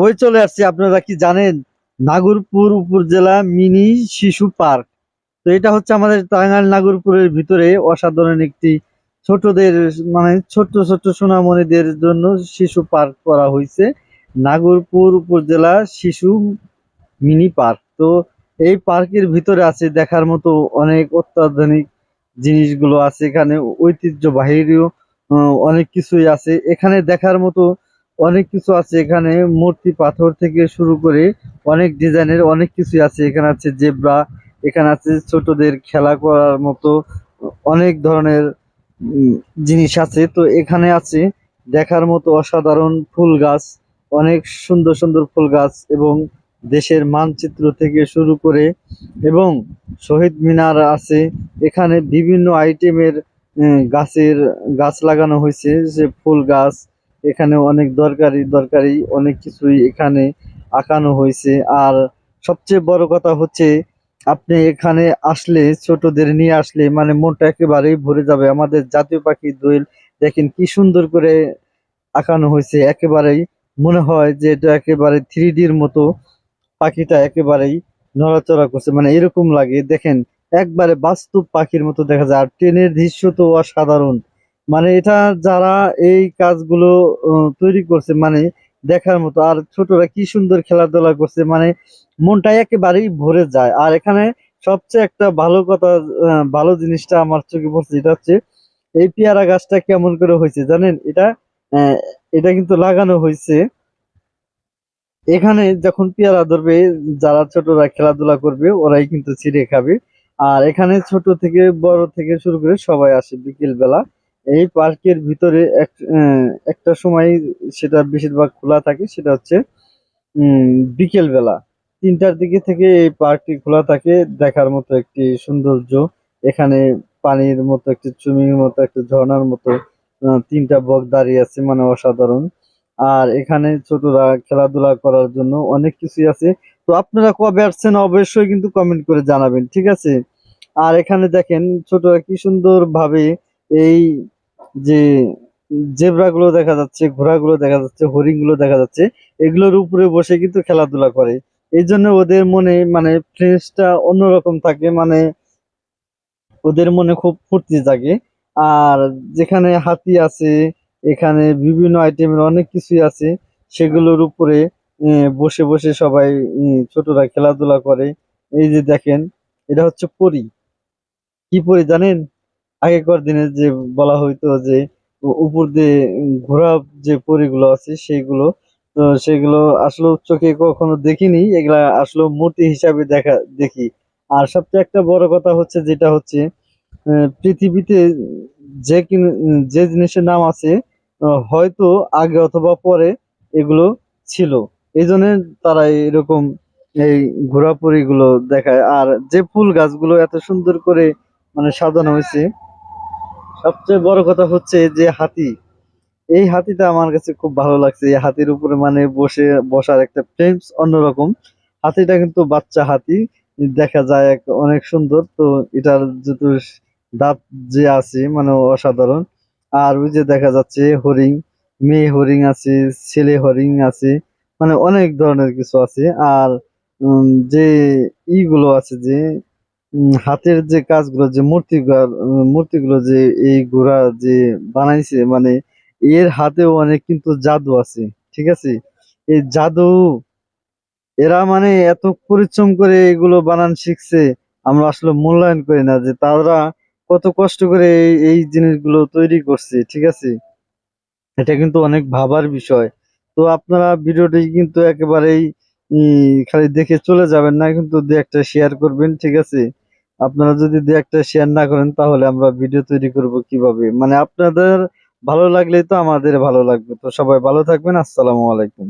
কই চলে আসছি আপনারা কি জানেন? নাগরপুর উপজেলা মিনি শিশু পার্ক। তো এটা হচ্ছে আমাদের টাঙ্গাইল নাগরপুরের ভিতরে অসাধারণ একটি ছোটদের মানে ছোট ছোট সোনামণিদের জন্য শিশু পার্ক করা হয়েছে নাগরপুর উপজেলা শিশু মিনি পার্ক। তো এই পার্কের ভিতরে আছে দেখার মতো অনেক অত্যাধুনিক জিনিসগুলো আছে এখানে ঐতিহ্যবাহীও আহ, অনেক কিছুই আছে। এখানে দেখার মতো অনেক কিছু আছে এখানে। মূর্তি, পাথর থেকে শুরু করে অনেক ডিজাইনের অনেক কিছু আছে। এখানে আছে জেব্রা, এখানে আছে ছোটদের খেলা করার মতো অনেক ধরনের জিনিস আছে। তো এখানে আছে দেখার মতো অসাধারণ ফুল গাছ, অনেক সুন্দর সুন্দর ফুল গাছ এবং দেশের মানচিত্র থেকে শুরু করে এবং শহীদ মিনার আছে। এখানে বিভিন্ন আইটেমের গাছের গাছ লাগানো হয়েছে, যে ফুল গাছ এখানে অনেক দরকারি দরকারি অনেক কিছুই এখানে আঁকানো হয়েছে। আর সবচেয়ে বড় কথা হচ্ছে, আপনি এখানে আসলে, ছোটদের নিয়ে আসলে মানে মনটা একেবারেই ভরে যাবে। আমাদের জাতীয় পাখি দোয়েল, দেখেন কি সুন্দর করে আঁকানো হয়েছে। একেবারেই মনে হয় যে এটা একেবারে থ্রি ডির মতো পাখিটা একেবারেই নড়াচড়া করছে। মানে এরকম লাগে। দেখেন, একবারে বাস্তব পাখির মতো দেখা যায়। আর ট্রেনের দৃশ্য তো অসাধারণ। মানে এটা যারা এই কাজগুলো তৈরি করছে মানে দেখার মতো, আর ছোটরা কি সুন্দর খেলাধুলা করছে মানে মনটা একেবারেই ভরে যায়। আর এখানে সবচেয়ে একটা ভালো কথা ভালো জিনিসটা আমার চোখে পড়ছে, এটা হচ্ছে এই পেয়ারা গাছটা কেমন করে হয়েছে, জানেন? এটা এটা কিন্তু লাগানো হয়েছে। এখানে যখন পেয়ারা ধরবে, যারা ছোটরা খেলাধুলা করবে, ওরাই কিন্তু ছিঁড়ে খাবে। আর এখানে ছোট থেকে বড় থেকে শুরু করে সবাই আসে বিকেল বেলা এই পার্কের ভিতরে এক আহ, একটা সময় সেটা বেশিরভাগ খোলা থাকে সেটা হচ্ছে উম বিকেল বেলা তিনটার দিকে থেকে এই পার্কটি খোলা থাকে দেখার মতো একটি সৌন্দর্য। এখানে পানির মতো একটি সুইমিং মতো একটা ঝর্ণার মতো আহ, তিনটা বক দাঁড়িয়ে আছে মানে অসাধারণ। আর এখানে ছোটরা খেলাধুলা করার জন্য অনেক কিছুই আছে। তো আপনারা কবে আসছেন অবশ্যই কিন্তু কমেন্ট করে জানাবেন ঠিক আছে? আর এখানে দেখেন ছোটরা কি সুন্দর ভাবে এই যে জেব্রা গুলো দেখা যাচ্ছে, ঘোড়াগুলো দেখা যাচ্ছে হরিণগুলো দেখা যাচ্ছে, এগুলোর উপরে বসে কিন্তু খেলাধুলা করে। এই জন্য ওদের মনে মানে ফ্রেন্ডসটা অন্যরকম থাকে মানে ওদের মনে খুব ফুর্তি জাগে। আর যেখানে হাতি আছে, এখানে বিভিন্ন আইটেমের অনেক কিছুই আছে, সেগুলোর উপরে বসে বসে সবাই ছোটরা খেলাধুলা করে। এই যে দেখেন, এটা হচ্ছে পরী। কি পরী জানেন? আগেকার দিনে যে বলা হইতো যে উপর দিয়ে ঘোড়া যে পরিগুলো আছে সেইগুলো, তো সেগুলো আসলে চোখে কখনো দেখিনি, এগুলা আসলে মূর্তি হিসাবে দেখা, দেখি। আর সবচেয়ে একটা বড় কথা হচ্ছে যেটা হচ্ছে পৃথিবীতে যে যে জিনিসের নাম আছে হয়তো আগে অথবা পরে এগুলো ছিল। এই তারা এরকম এই ঘোরাপুরি গুলো দেখায়। আর যে ফুল গাছগুলো এত সুন্দর করে মানে সাজানো হয়েছে সবচেয়ে বড় কথা হচ্ছে যে হাতি। এই হাতিটা আমার কাছে খুব ভালো লাগছে। এই হাতির উপরে মানে বসে, বসার একটা প্রেমস অন্যরকম। হাতিটা কিন্তু বাচ্চা হাতি। দেখা যায় এক, অনেক সুন্দর। তো এটার যেহেতু দাঁত যে আছে মানে অসাধারণ। আর ওই যে দেখা যাচ্ছে হরিণ, মেয়ে হরিণ আছে, ছেলে হরিণ আছে মানে অনেক ধরনের কিছু আছে। আর যে ইগুলো আছে যে হাতের যে কাজগুলো, যে মূর্তি মূর্তিগুলো যে এই ঘোড়া যে বানাইছে মানে এর হাতেও অনেক কিন্তু জাদু আছে, ঠিক আছে? এই জাদু, এরা মানে এত পরিশ্রম করে এগুলো বানান শিখছে, আমরা আসলে মূল্যায়ন করি না যে তারা কত কষ্ট করে এই জিনিসগুলো তৈরি করছে, ঠিক আছে? এটা কিন্তু অনেক ভাবার বিষয়। তো আপনারা ভিডিওটি কিন্তু একেবারেই খালি দেখে চলে যাবেন না, কিন্তু দু একটা শেয়ার করবেন, ঠিক আছে? আপনারা যদি দু একটা শেয়ার না করেন, তাহলে আমরা ভিডিও তৈরি করব কীভাবে? মানে আপনাদের ভালো লাগলেই তো আমাদের ভালো লাগবে। তো সবাই ভালো থাকবেন, আসসালামু আলাইকুম।